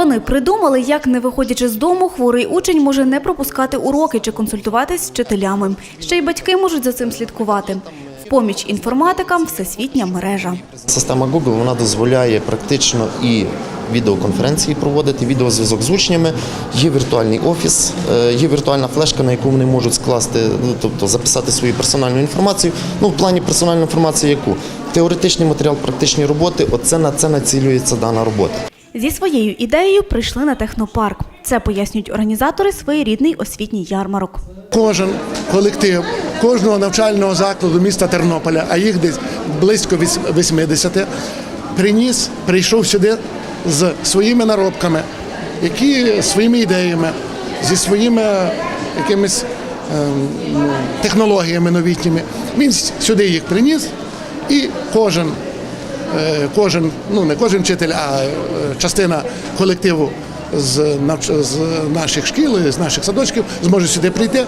Вони придумали, як не виходячи з дому, хворий учень може не пропускати уроки чи консультуватись з вчителями. Ще й батьки можуть за цим слідкувати. В поміч інформатикам всесвітня мережа. Система Google вона дозволяє практично і відеоконференції проводити, відеозв'язок з учнями. Є віртуальний офіс, е, є віртуальна флешка, на яку вони можуть скласти, ну тобто записати свою персональну інформацію. Ну, в плані персональної інформації, яку теоретичний матеріал, практичні роботи. Оце на це націлюється дана робота. Зі своєю ідеєю прийшли на технопарк. Це пояснюють організатори своєрідний освітній ярмарок. Кожен колектив кожного навчального закладу міста Тернополя, а їх десь близько віс- 80, приніс, прийшов сюди з своїми наробками, які своїми ідеями, зі своїми якимись ем, технологіями новітніми. Він сюди їх приніс, і кожен кожен, ну не кожен вчитель, а е, частина колективу з, з наших шкіл, з наших садочків зможе сюди прийти,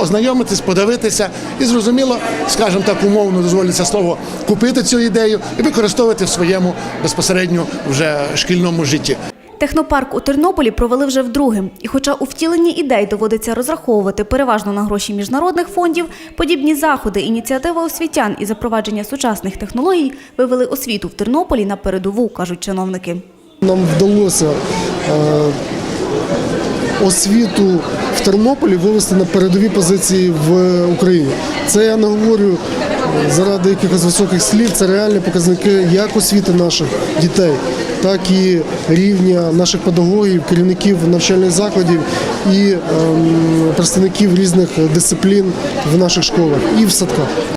ознайомитись, подивитися і зрозуміло, скажімо так, умовно дозволиться слово, купити цю ідею і використовувати в своєму безпосередньо вже шкільному житті. Технопарк у Тернополі провели вже вдруге. І хоча у втіленні ідей доводиться розраховувати переважно на гроші міжнародних фондів, подібні заходи, ініціатива освітян і запровадження сучасних технологій вивели освіту в Тернополі на передову, кажуть чиновники. Нам вдалося е, освіту в Тернополі вивести на передові позиції в Україні. Це я не говорю е, заради якихось високих слів, це реальні показники як освіти наших дітей, так і рівня наших педагогів, керівників навчальних закладів і ем, представників різних дисциплін в наших школах і в садках.